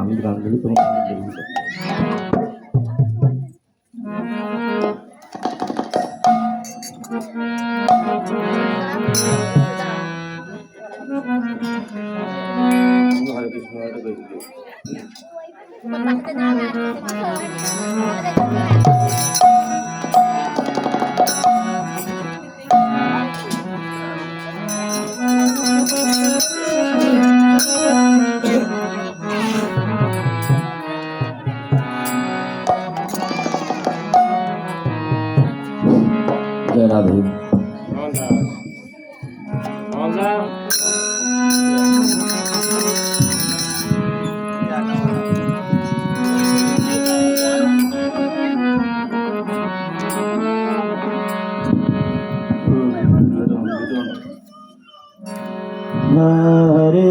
আমি গান গেলে তোমার হরে কৃষ্ণ হরে কৃষ্ণ জয় রাধে হরে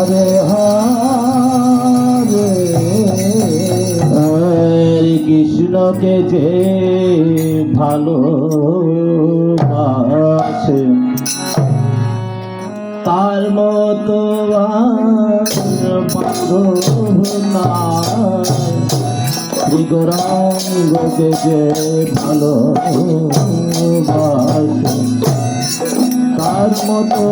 হরে হরে। হরে কৃষ্ণকে যে ভালো তার মতো গৌরাঙ্গকে যে ভালো তার মতো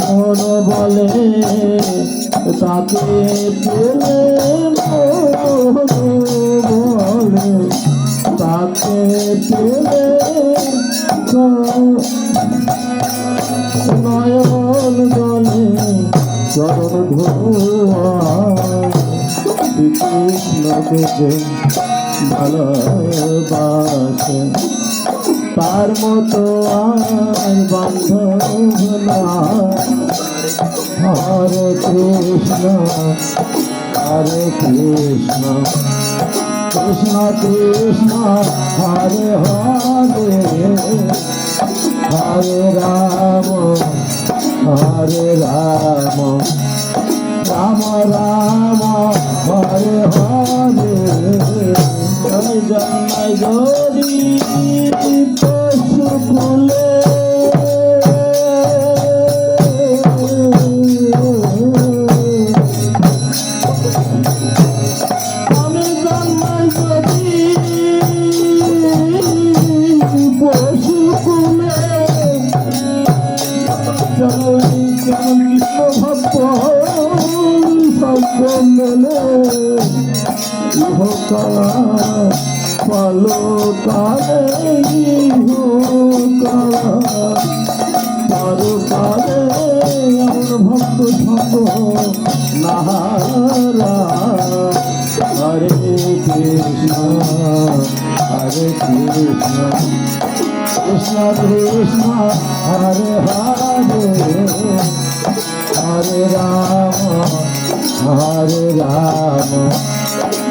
মন বলে তাকে পেলে বলে তাকে পেলে নয়ন জলে চরণ ধোয়া। কৃষ্ণকে যে ভালোবাসে। তার মতো আর বান্ধব হরে কৃষ্ণ হরে কৃষ্ণ। কৃষ্ণ কৃষ্ণ, হরে হরে। হরে রাম হরে রাম। রাম রাম। জয় গরি পশু জননী কেমন কৃষ্ণ ভক্ত সব মেলে ইহকালা পালো কালে ইহকালা পারো কালে আমার ভক্ত সঙ্গ নাহারা হরে কৃষ্ণ হরে কৃষ্ণ কৃষ্ণ কৃষ্ণ হরে হরে হরে রাম হরে রাম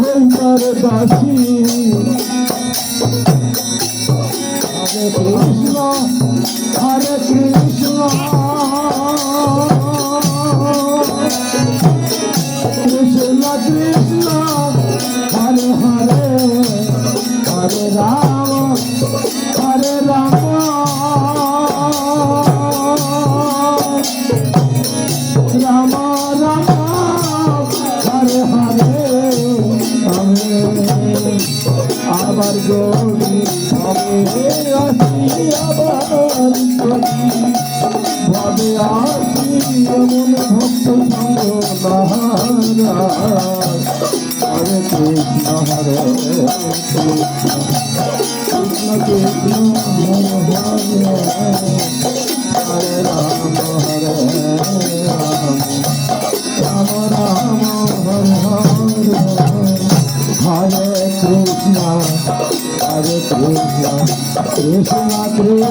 হইবার দাসী হরে কৃষ্ণ হরে কৃষ্ণ কৃষ্ণ কৃষ্ণ হরে হরে হরে রাম আসি আবার ভাবে আসি এমন ভক্ত সঙ্গ হরে কৃষ্ণ হরে কৃষ্ণ কৃষ্ণ কৃষ্ণ হরে হরে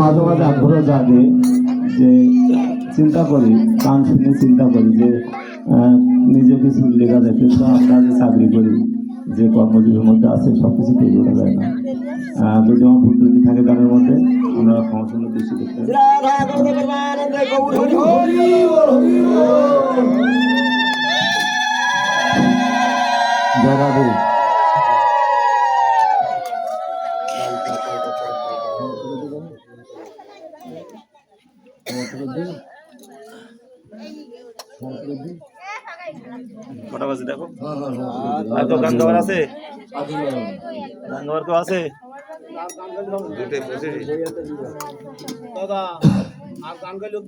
মাঝে মাঝে আগ্রহ জাগে যে চিন্তা করি গান শুনে চিন্তা করি যে নিজে কিছু লেখা যায় কিন্তু আমরা যে চাকরি করি, যে কর্মজীবীর মধ্যে আছে সব কিছু তৈরি করা যায় না যদি আমার ভুল ত্রুটি থাকে গানের মধ্যে, আমরা ক্ষমাসুন্দর দৃষ্টি দেখতে। কটা বাজে দেখো? আর তো গান গাওয়ার আছে? গান গাওয়ার আছে? দুটোই দাদা আর গান গাইলে